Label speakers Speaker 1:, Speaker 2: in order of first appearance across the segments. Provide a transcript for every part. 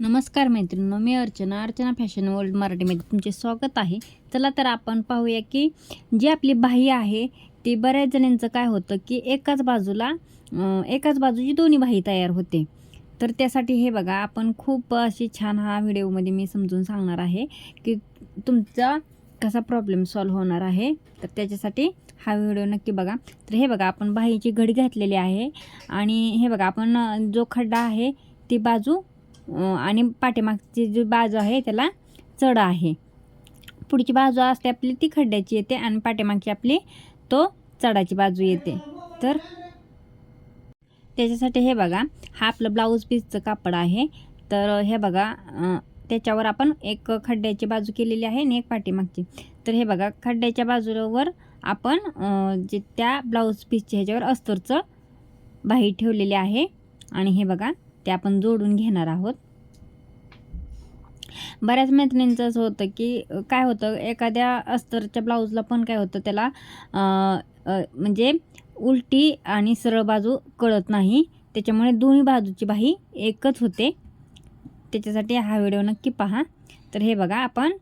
Speaker 1: नमस्कार मैत्रिणी मी अर्चना. अर्चना फॅशन वर्ल्ड मराठीमध्ये तुमचे स्वागत आहे. चला तर आपण पाहूया की जी आपली बाही आहे ती बऱ्याच जणांचं काय होतं की एकाच बाजूला एकाच बाजूची दोन्ही बाही तयार होते. तर त्यासाठी हे बघा आपण खूप अशी छान हा व्हिडिओमध्ये मी समजून सांगणार आहे की तुमचा कसा प्रॉब्लेम सॉल्व्ह होणार आहे. तर त्याच्यासाठी हा व्हिडिओ नक्की बघा. तर हे बघा आपण बाहीची घडी घातलेली आहे आणि हे बघा आपण जो खड्डा आहे ती बाजू आणि पाठीमागची जी बाजू आहे त्याला चढ आहे. पुढची बाजू असते आपली ती खड्ड्याची येते आणि पाठीमागची आपली तो चढाची बाजू येते. तर त्याच्यासाठी हे बघा हा आपलं ब्लाऊज पीसचं कापड आहे. तर हे बघा त्याच्यावर आपण एक खड्ड्याची बाजू केलेली आहे आणि एक पाठीमागची. तर हे बघा खड्ड्याच्या बाजूवर आपण जे त्या ब्लाऊज पीसच्या ह्याच्यावर अस्तरचं बाही ठेवलेली आहे. आणि हे बघा ते आपण जोडून घेणार आहोत. बऱ्याच मैत्रिणींचं असं होतं की काय होतं एखाद्या अस्तरच्या ब्लाऊजला पण काय होतं त्याला म्हणजे उलटी आणि सरळ बाजू कळत नाही. त्याच्यामुळे दोन्ही बाजूची बाही एकच होते. त्याच्यासाठी हा व्हिडिओ नक्की पहा. तर हे बघा आपण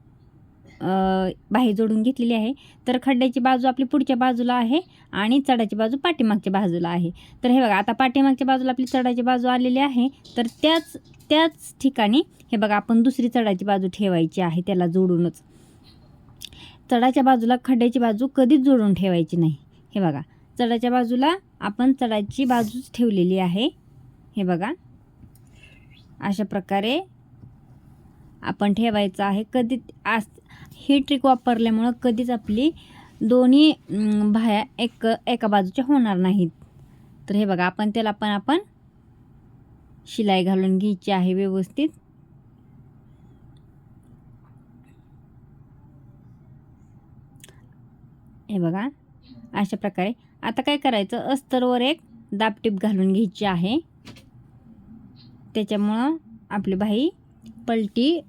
Speaker 1: बाही जोडून घेतलेली आहे. तर खड्ड्याची बाजू आपली पुढच्या बाजूला आहे आणि चढाची बाजू पाठीमागच्या बाजूला आहे. तर हे बघा आता पाठीमागच्या बाजूला आपली चढाची बाजू आलेली आहे. तर त्याच त्याच ठिकाणी हे बघा आपण दुसरी चढाची बाजू ठेवायची आहे त्याला जोडूनच. चढाच्या बाजूला खड्ड्याची बाजू कधीच जोडून ठेवायची नाही. हे बघा चढाच्या बाजूला आपण चढाची बाजूच ठेवलेली आहे. हे बघा अशा प्रकारे आपण ठेवायचं आहे. कधी आज ही ट्रिक वापरल्यामुळं कधीच आपली दोन्ही भाया एक एका बाजूच्या होणार नाहीत. तर हे बघा आपण त्याला पण आपण शिलाई घालून घ्यायची आहे व्यवस्थित. हे बघा अशा प्रकारे. आता काय करायचं? अस्तरवर एक दाबटीप घालून घ्यायची आहे. त्याच्यामुळं आपली बाई पलटी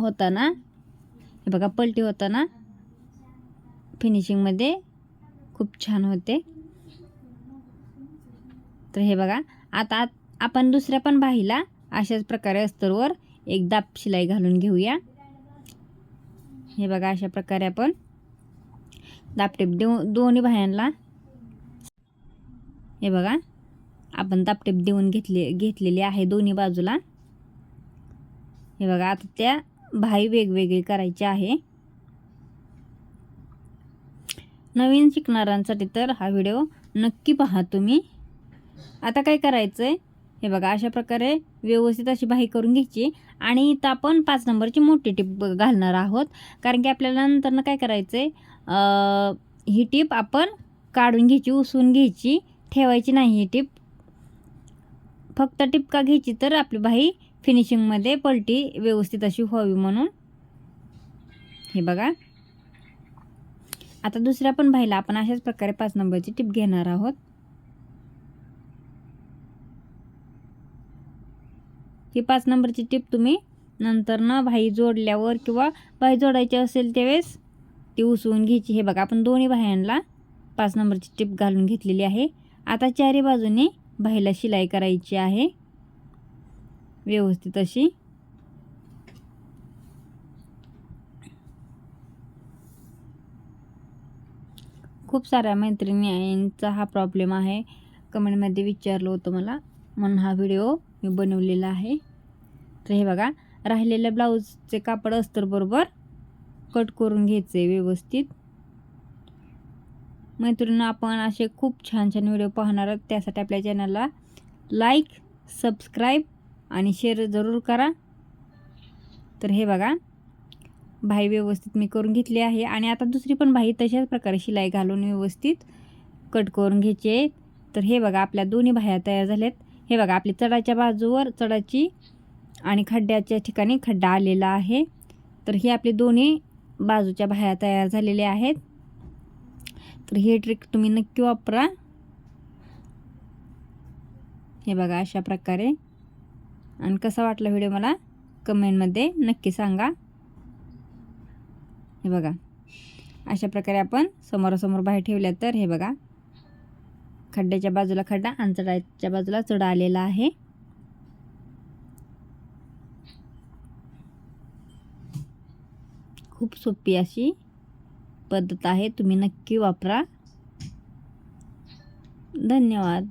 Speaker 1: होताना हे बघा पलटी होताना फिनिशिंगमध्ये खूप छान होते. तर हे बघा आता आपण दुसऱ्या पण बाहीला अशाच प्रकारे अस्तरवर एक दाब शिलाई घालून घेऊया. हे बघा अशा प्रकारे आपण दापटेप देऊ दोन्ही बाह्यांना. हे बघा आपण दापटेप देऊन घेतले घेतलेली आहे दोन्ही बाजूला. हे बघा आता त्या भाई वेगवेगळी करायची आहे. नवीन शिकणाऱ्यांसाठी तर हा व्हिडिओ नक्की पहा तुम्ही. आता काय करायचं आहे हे बघा अशा प्रकारे व्यवस्थित अशी बाही करून घ्यायची आणि इथं आपण पाच नंबरची मोठी टीप घालणार आहोत. कारण की आपल्याला नंतरनं काय करायचं आहे ही टीप आपण काढून घ्यायची उसवून घ्यायची. ठेवायची नाही ही टीप. फक्त टिपका घ्यायची तर आपली बाही फिनिशिंगमध्ये पलटी व्यवस्थित अशी व्हावी म्हणून. हे बघा. आता दुसऱ्या पण भाईला आपण अशाच प्रकारे पाच नंबरची टिप घेणार आहोत. ही पाच नंबरची टिप तुम्ही नंतर ना भाई जोडल्यावर किंवा भाई जोडायची असेल त्यावेळेस ती उसवून घ्यायची. हे बघा आपण दोन्ही बाह्यांना पाच नंबरची टिप घालून घेतलेली आहे. आता चारी बाजूने भाईला शिलाई करायची आहे. व्यवस्थित अशी. खूप साऱ्या मैत्रिणी यांचा हा प्रॉब्लेम आहे. कमेंटमध्ये विचारलं होतं मला. म्हणून हा व्हिडिओ मी बनवलेला आहे. तर हे बघा राहिलेल्या ब्लाऊजचे कापड अस्तरबरोबर कट करून घ्यायचे व्यवस्थित. मैत्रिणी आपण असे खूप छान छान व्हिडिओ पाहणार आहोत. त्यासाठी आपल्या चॅनलला लाईक सबस्क्राईब आणि शेअर जरूर करा. तर हे बघा भाई व्यवस्थित मी करून घेतली आहे. आणि आता दुसरी पण भाई तशाच प्रकारे शिलाई घालून व्यवस्थित कट करून घ्यायची तर हे बघा आपल्या दोन्ही भाया तयार झाल्यात. हे बघा आपली चढाच्या बाजूवर चढाची आणि खड्ड्याच्या ठिकाणी खड्डा आलेला आहे. तर हे आपले दोन्ही बाजूच्या भाया तयार झालेल्या आहेत. तर हे ट्रिक तुम्ही नक्की वापरा. हे बघा अशा प्रकारे आणि कसा वाटला व्हिडिओ मला? कमेंटमध्ये नक्की सांगा. हे बघा. अशा प्रकारे आपण समोरासमोर बाहेर ठेवल्या तर हे बघा. खड्ड्याच्या बाजूला खड्डा आणि चढाच्या बाजूला चढा आलेला आहे. खूप सोपी अशी पद्धत आहे. तुम्ही नक्की वापरा. धन्यवाद.